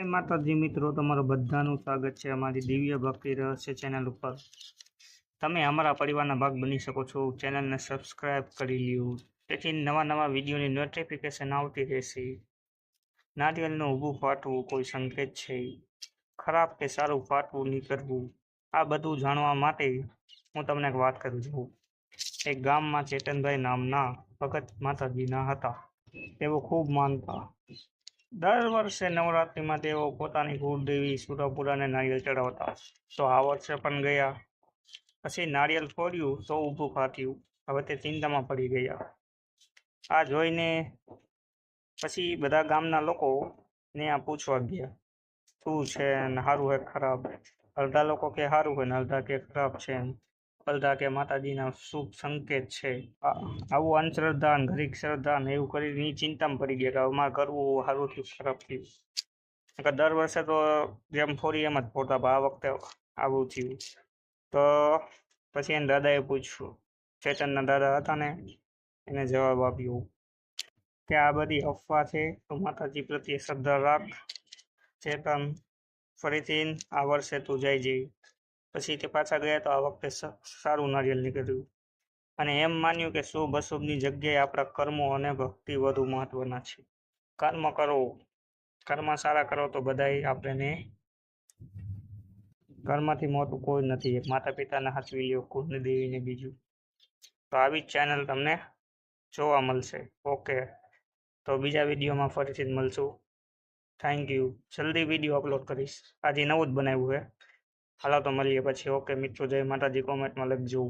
જય માતાજી મિત્રો, તમારું બધાનું સ્વાગત છે અમારી દિવ્ય ભક્તિ રહસ્ય ચેનલ ઉપર. તમે અમારા પરિવારના ભાગ બની શકો છો. ચેનલને સબસ્ક્રાઇબ કરી લ્યો. તેથી નવા નવા વિડીયોની નોટિફિકેશન આવતી રહેશે. નારિયેળનું ઊભું ફાટવું કોઈ સંકેત છે? ખરાબ કે સારું ફાટવું નહીં કરવું? આ બધું જાણવા માટે હું તમને એક વાત કરું છું. એક ગામમાં ચેતનભાઈ નામના ભગત માતાજીના હતા. તેઓ ખૂબ માનતા દર વર્ષે નવરાત્રિમાં તેઓ પોતાની કુળદેવી સુરપુરાને નારિયેળ ચડાવતા તો આ વર્ષે પણ ગયા પછી નારિયેળ ફોડ્યું, તો ઊભું ફાટ્યું હવે તે ચિંતામાં પડી ગયા. આ જોઈને પછી બધા ગામના લોકો ને આ પૂછવા ગયા, શું છે ને સારું હોય ખરાબ? અડધા લોકો કે સારું હોય ને, અડધા કે, ખરાબ છે એમ કે માતાજીના શુભ સંકેત છે. આવું અંધશ્રદ્ધા ઘરીક શ્રદ્ધા ને એવું કરીને ચિંતામાં પડી ગયા કે અમારે કરવું સારું થયું, ખરાબ થયું. કે દર વર્ષે તો જેમ ફોરી એમ જ ફોટા આ વખતે આવું થયું. તો પછી એને દાદાએ પૂછ્યું, ચેતનના દાદા હતા ને? એને જવાબ આપ્યો, કે આ બધી અફવા છે, તો માતાજી પ્રત્યે શ્રદ્ધા રાખ, ચેતન, ફરીથી આ વર્ષે તું જઈ જઈ. પછી તે પાછા ગયા તો આ વખતે સારું નારિયેળ નીકળ્યું. અને એમ માન્યું કે શુભ અશુભની જગ્યાએ આપણા કર્મો અને ભક્તિ વધુ મહત્વના છે. કર્મ કરો. કર્મ સારા કરો તો બધાય આપણને કર્મથી મોટું કોઈ નથી. એક માતા પિતાને હાચવી લ્યો કુંડ દેવીને બીજું. તો આવી જ ચેનલ તમને જોવા મળશે. ઓકે તો બીજા વિડીયોમાં ફરીથી જ મળશું. થેન્ક યુ જલ્દી વીડિયો અપલોડ કરીશ. આજે નવું જ બનાવ્યું છે હાલો તો મળીએ પછી. ઓકે મિત્રો જય માતાજી. કોમેન્ટમાં લખજો.